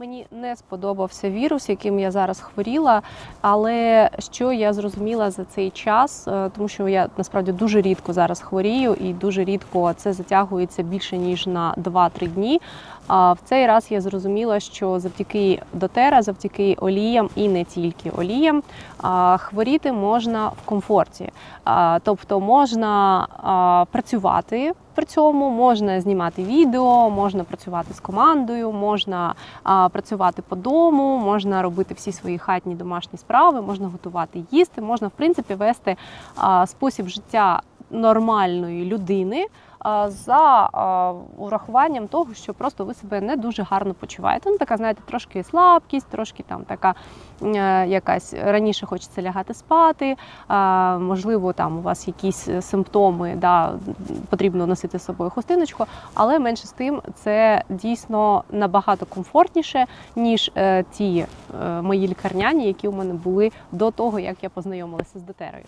Мені не сподобався вірус, яким я зараз хворіла. Але що я зрозуміла за цей час, е, тому що я насправді дуже рідко зараз хворію, і дуже рідко це затягується більше ніж на 2-3 дні. А в цей раз я зрозуміла, що завдяки дотера, завдяки оліям і не тільки оліям, хворіти можна в комфорті. Тобто можна працювати при цьому, можна знімати відео, можна працювати з командою, можна працювати по дому, можна робити всі свої хатні домашні справи, можна готувати їсти, можна в принципі вести спосіб життя нормальної людини. За урахуванням того, що просто ви себе не дуже гарно почуваєте. Ну, така, знаєте, трошки слабкість, трошки там така е, якась раніше хочеться лягати спати. Можливо, там у вас якісь симптоми, да, потрібно носити з собою хустиночку, але менше з тим це дійсно набагато комфортніше, ніж е, ті е, мої лікарняні, які у мене були до того, як я познайомилася з дотерою.